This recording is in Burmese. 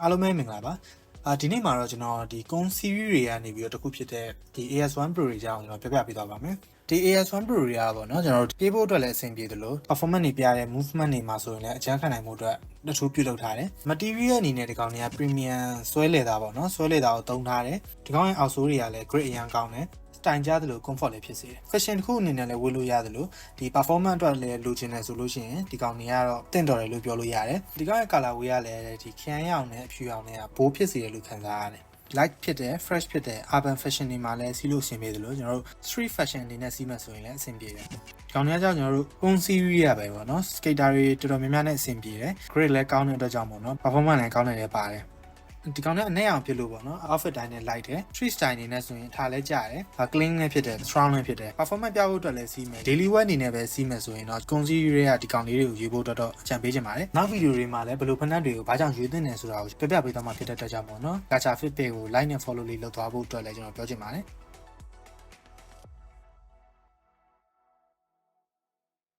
အားလုံးပဲမင်္ဂလာပါအာဒီနေ့မှာတော့ကျွန်တော်ဒီ con series တွေကနေပြီးတော့တစ်ခုဖြစ်တဲ့ဒီ AS1 Pro တွေကြောင်းကျွန်တော်ပြပြပေးသွားပါမယ်ဒီ AS1 Pro တွေကပေါ့နော်ကျွန်တော်တို့ပြေးဖို့အတွက်လည်းအဆင်ပြေတယ်လို့ performance တွေပြတဲ့ movement တွေမှာဆိုရင်လည်းအကျန်းခံနိုင်မှုအတွက်တချို့ပြုလုပ်ထားတယ် material အနေနဲ့ဒီကောင်တွေက premium ဆွဲလေတာပေါ့နော်ဆွဲလေတာကိုသုံးထားတယ်ဒီကောင်ရဲ့အောက်ဆိုးတွေကလည်း grade အရန်ကောင်းတယ် တိုင်ကြသလို comfort လည်းဖြစ်စေတယ် fashion တစ်ခုအနေနဲ့လည်းဝယ်လို့ရတယ်လို့ဒီ performance အတွက်လည်းလိုချင်တယ်ဆိုလို့ရှိရင်ဒီကောင်တွေကတော့တင့်တော်တယ်လို့ပြောလို့ရတယ်ဒီကောင်ရဲ့ color way ကလည်းဒီခရမ်းရောင်နဲ့အဖြူရောင်နဲ့ဘိုးဖြစ်စေတယ်လို့ခံစားရတယ် light ဖြစ်တယ် fresh ဖြစ်တယ် urban fashion တွေမှာလည်းစီးလို့အဆင်ပြေတယ်လို့ကျွန်တော်တို့ street fashion တွေနဲ့စီးမှဆိုရင်လည်းအဆင်ပြေတယ်။ဒီကောင်တွေကကြောင့်ကျွန်တော်တို့ on series ရပဲပေါ့နော် skater တွေတော်တော်များများနဲ့အဆင်ပြေတယ်။ grade လည်းကောင်းတဲ့အတွက်ကြောင့်ပေါ့နော် performance လည်းကောင်းတယ်လည်းပါတယ်။ ဒီကောင်နဲ့အနက်အောင်ဖြစ်လို့ပေါ့နော် outfit တိုင်းနဲ့ light တယ် street style နေနဲ့ဆိုရင်ထားလဲကြတယ်။ clean လည်းဖြစ်တယ် strong လည်းဖြစ်တယ် performance ပြဖို့အတွက်လည်းစီးမယ် daily wear အနေနဲ့ပဲစီးမယ်ဆိုရင်တော့ con series တွေကဒီကောင်လေးတွေကိုယူဖို့တော့တော့အကြံပေးချင်ပါတယ်။နောက်ဗီဒီယိုတွေမှာလည်းဘယ်လိုဖက်နှက်တွေကိုဘာကြောင့်ယူသင့်တယ်ဆိုတာကိုပြပြပေးသွားမှာဖြစ်တဲ့အတွက်ကြောင့်ပေါ့နော်။ gacha fit pay ကို like နဲ့ follow လေးလုပ်သွားဖို့အတွက်လည်းကျွန်တော်ပြောချင်ပါတယ်။